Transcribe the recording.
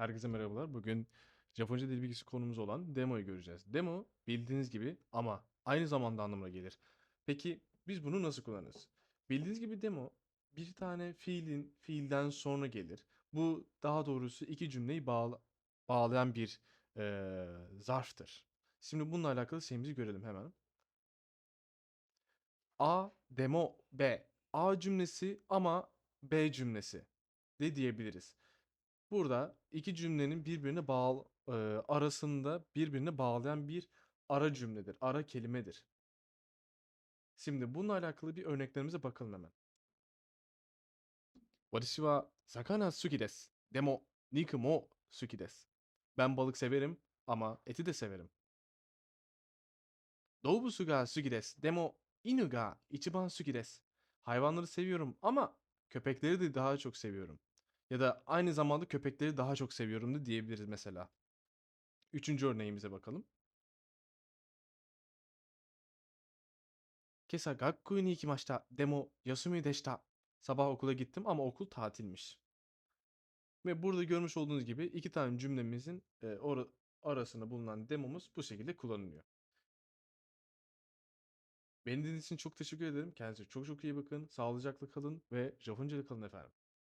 Herkese merhabalar. Bugün Japonca dil bilgisi konumuz olan demo'yu göreceğiz. Demo bildiğiniz gibi ama aynı zamanda anlamına gelir. Peki biz bunu nasıl kullanırız? Bildiğiniz gibi demo bir tane fiilin fiilden sonra gelir. Bu daha doğrusu iki cümleyi bağla- bağlayan bir eee, zarftır. Şimdi bununla alakalı şeyimizi görelim hemen. A demo B. A cümlesi ama B cümlesi de diyebiliriz. Burada iki cümlenin birbirine bağlı e, arasında birbirine bağlayan bir ara cümledir, ara kelimedir. Şimdi bununla alakalı bir örneklerimize bakalım hemen. Watashi wa sakana suki desu. Demo niku mo suki desu. Ben balık severim ama eti de severim. Doubutsu ga suki desu. Demo inu ga ichiban suki desu. Hayvanları seviyorum ama köpekleri de daha çok seviyorum. Ya da aynı zamanda köpekleri daha çok seviyorum da diyebiliriz mesela. Üçüncü örneğimize bakalım. 今朝学校に行きました。でも休みでした。Sabah okula gittim ama okul tatilmiş. Ve burada görmüş olduğunuz gibi iki tane cümlemizin e, ora- arasında bulunan demomuz bu şekilde kullanılıyor. Beni dinlediğiniz için çok teşekkür ederim. Kendinize çok çok iyi bakın. Sağlıcakla kalın ve Japonca'da kalın efendim.